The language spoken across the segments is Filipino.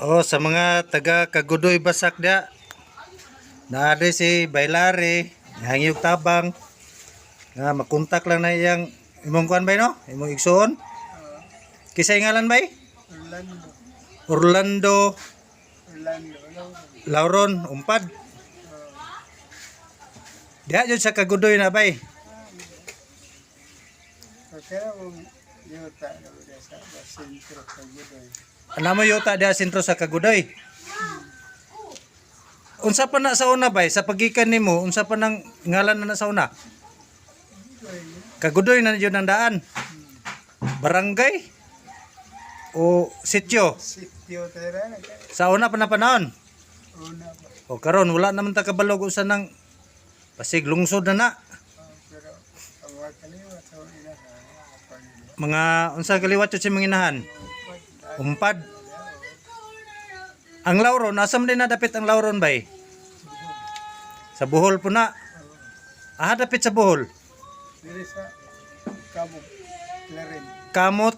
Oh, sa mga taga Kagudoy Basak da. Naade si Bailare, hangyog tabang. Nga makontak lang na iyang imong kuan bay no? Imong igsoon. Kisay ngalan bay? Orlando. Orlando Orlando. Lauron Umpad. Diha jud sa Kagudoy na bay. Kaya mo yuta na ba sa sentro. Ano yuta diha sentro sa Kagudoy? Unsa pa na sa una bay sa pagikan nimo unsa pa nang ngalan na, na sa una? Kagudoy na yun ang daan. Barangay o sityo. Sityo kaya. Sa una pa na panahon. Una ba? O karon wala naman ta kabalog usa nang pasig lungsod na na. Mga unsa kaliwat sa mga inahan? Umpad. Ang lauron, asam din na dapit ang lauron bay? Sa Bohol po na. Ah, dapit sa Bohol. diri sa Kabog. Clarin. Kamot,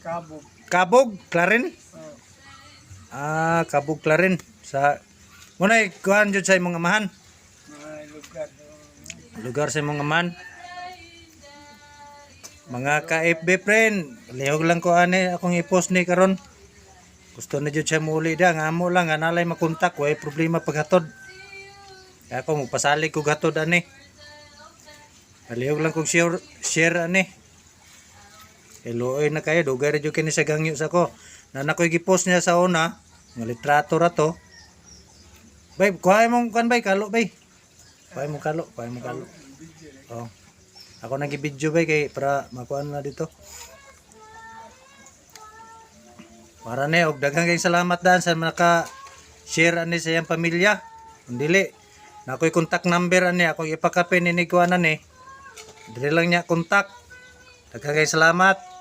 Kabog. Kabog, Clarin. Oh. Ah, Kabog, Clarin. Sa Muna kuhan jud sa imong amahan. Mga lugar. Lugar sa imong amahan. Mga ka-FB friend, lihog lang ko ane akong i-post ni karon. Gusto na jud siya muli da nga amo lang nga nalay makontak way problema paghatod. Kaya ako magpasalig ko gatod ani. Palihog lang kong share, share ani. Hello na kayo, dugay ra jud kini sa sa ko. Na ako'y gi-post niya sa una, nga litrato ra to. Bay, kuha mong kan bay, kalo bay. Kuha mong kalo, kuha mong kalo. Oh. Ako nag video bay kay para makuan na dito. Para ne og daghang kay salamat dan sa naka share ani sa iyang pamilya. Kung dili na ako'y contact number ani ako ipakapin ni kuanan ni. Dili lang niya contact. Daghang kay salamat.